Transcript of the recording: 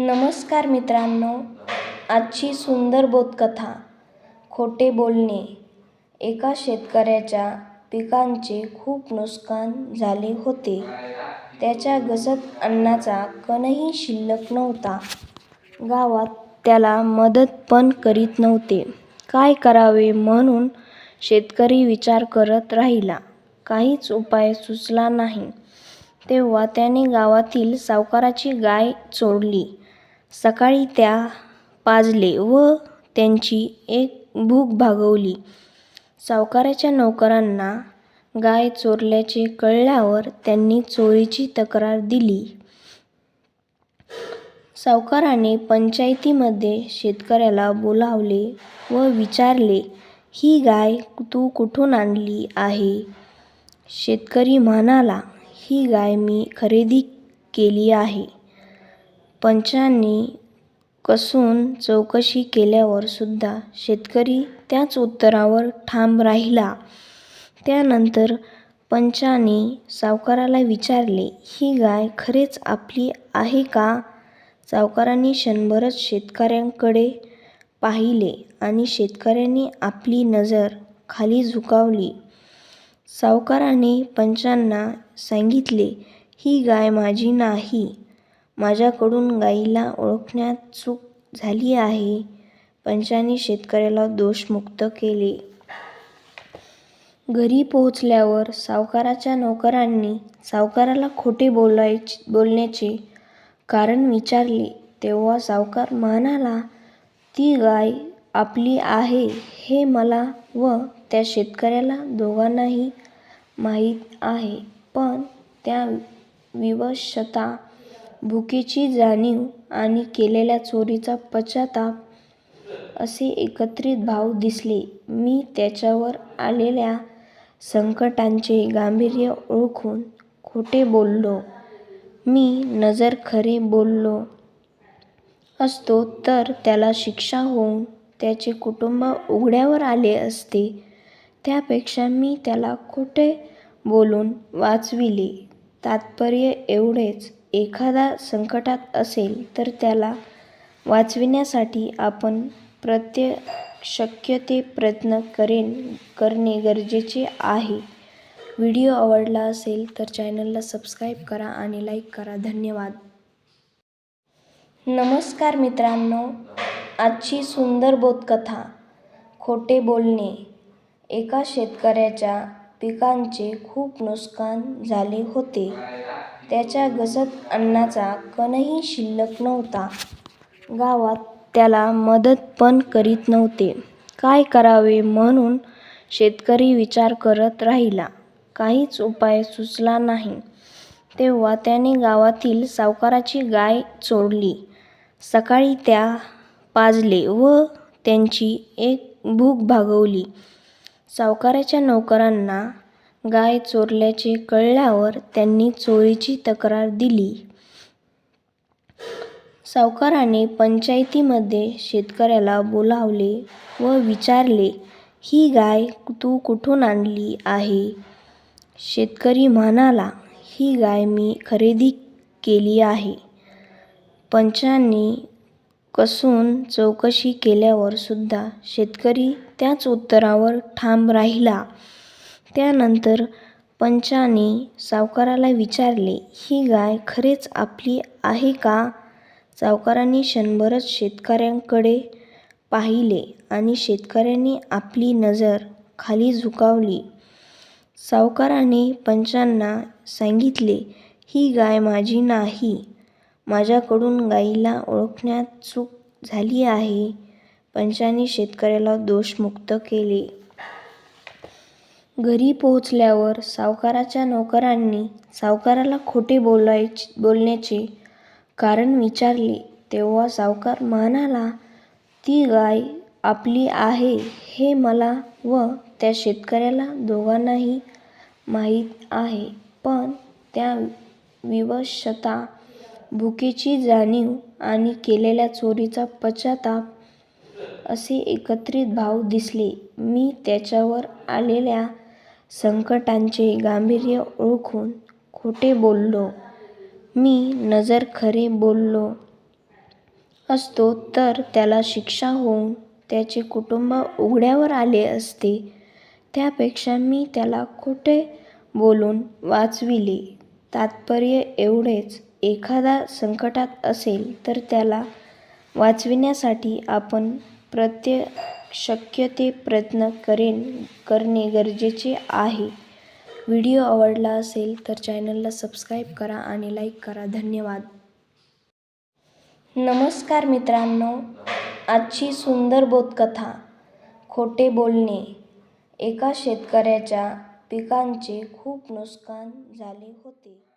नमस्कार मित्रांनो आजची सुंदर बोधकथा खोटे बोलणे एका शेतकऱ्याच्या पिकांचे खूप नुकसान झाले होते. त्याच्या गजत अन्नाचा कणही शिल्लक नव्हता. गावात त्याला मदत पण करीत नव्हते. काय करावे म्हणून शेतकरी विचार करत राहिला. काहीच उपाय सुचला नाही. तेव्हा त्याने गावातील सावकाराची गाय चोरली. सकाळी त्या पाजले व त्यांची एक भूक भागवली. सावकाराच्या नोकरांना गाय चोरल्याचे कळल्यावर त्यांनी चोरीची तक्रार दिली. सावकाराने पंचायतीमध्ये शेतकऱ्याला बोलावले व विचारले ही गाय तू कुठून आणली आहे? शेतकरी म्हणाला ही गाय मी खरेदी केली आहे. पंचांनी कसून चौकशी केल्यावर सुद्धा शेतकरी त्याच उत्तरावर ठाम राहिला. त्यानंतर पंचाने सावकाराला विचारले ही गाय खरेच आपली आहे का? सावकाराने क्षणभरच शेतकऱ्यांकडे पाहिले आणि शेतकऱ्याने आपली नजर खाली झुकावली. सावकाराने पंचांना सांगितले ही गाय माझी नाही. माझ्याकडून गायीला ओळखण्यात चूक झाली आहे. पंचांनी शेतकऱ्याला दोषमुक्त केले. घरी पोहोचल्यावर सावकाराच्या नोकरांनी सावकाराला खोटे बोलायचे बोलण्याचे कारण विचारले. तेव्हा सावकार म्हणाला ती गाय आपली आहे हे मला व त्या शेतकऱ्याला दोघांनाही माहीत आहे. पण त्या विवशता भुकेची जाणीव आणि केलेल्या चोरीचा पश्चाताप असे एकत्रित भाव दिसले. मी त्याच्यावर आलेल्या संकटाचे गांभीर्य ओळखून खोटे बोललो. मी नजर खरे बोललो असतो तर त्याला शिक्षा होऊन त्याचे कुटुंब उघड्यावर आले असते. त्यापेक्षा मी त्याला खोटे बोलून वाचविले. तात्पर्य एवढेच. एखादा संकटात असेल तर त्याला वाचविण्यासाठी आपण प्रत्य शक्य ते प्रयत्न करेन करणे गरजेचे आहे. व्हिडिओ आवडला असेल तर चॅनलला सबस्क्राईब करा आणि लाईक करा. धन्यवाद. नमस्कार मित्रांनो. आजची सुंदर बोधकथा खोटे बोलणे एका शेतकऱ्याच्या पिकांचे खूप नुकसान झाले होते. त्याच्या घसत अन्नाचा कणही शिल्लक नव्हता. गावात त्याला मदत पण करीत नव्हते. काय करावे म्हणून शेतकरी विचार करत राहिला. काहीच उपाय सुचला नाही. तेव्हा त्याने गावातील सावकाराची गाय चोरली. सकाळी त्या पाजले व त्यांची एक भूक भागवली. सावकाराच्या नोकरांना गाय चोरल्याचे कळल्यावर त्यांनी चोरीची तक्रार दिली. सावकाराने पंचायतीमध्ये शेतकऱ्याला बोलावले व विचारले ही गाय तू कुठून आणली आहे? शेतकरी म्हणाला ही गाय मी खरेदी केली आहे. पंचांनी कसून चौकशी केल्यावर सुद्धा शेतकरी त्याच उत्तरावर ठाम राहिला. त्यानंतर पंचाने सावकाराला विचारले ही गाय खरेच आपली आहे का? सावकाराने क्षणभरच शेतकऱ्याकडे पाहिले आणि शेतकऱ्याने आपली नजर खाली झुकावली. सावकाराने पंचांना सांगितले ही गाय माझी नाही. माझ्याकडून गायीला ओळखण्यात चूक झाली आहे. पंचांनी शेतकऱ्याला दोषमुक्त केले. घरी पोहोचल्यावर सावकाराच्या नोकरांनी सावकाराला खोटे बोलायचे बोलण्याचे कारण विचारले. तेव्हा सावकार म्हणाला ती गाय आपली आहे हे मला व त्या शेतकऱ्याला दोघांनाही माहीत आहे. पण त्या विवशता भुकेची जाणीव आणि केलेल्या चोरीचा पश्चाताप असे एकत्रित भाव दिसले मी त्याच्यावर आलेल्या संकटाचे गांभीर्य ओळखून खोटे बोललो मी नजर खरे बोललो असतो तर त्याला शिक्षा होऊन त्याचे कुटुंब उघड्यावर आले असते. त्यापेक्षा मी त्याला खोटे बोलून वाचविले. तात्पर्य एवढेच, एखादा संकटात असेल तर त्याला वाचविण्यासाठी आपण प्रत्य शक्य ते प्रयत्न करेन करणे गरजेचे आहे. व्हिडिओ आवडला असेल तर चॅनलला सबस्क्राईब करा आणि लाईक करा. धन्यवाद. नमस्कार मित्रांनो, आजची सुंदर बोधकथा. खोटे बोलणे. एका शेतकऱ्याच्या पिकांचे खूप नुकसान झाले होते.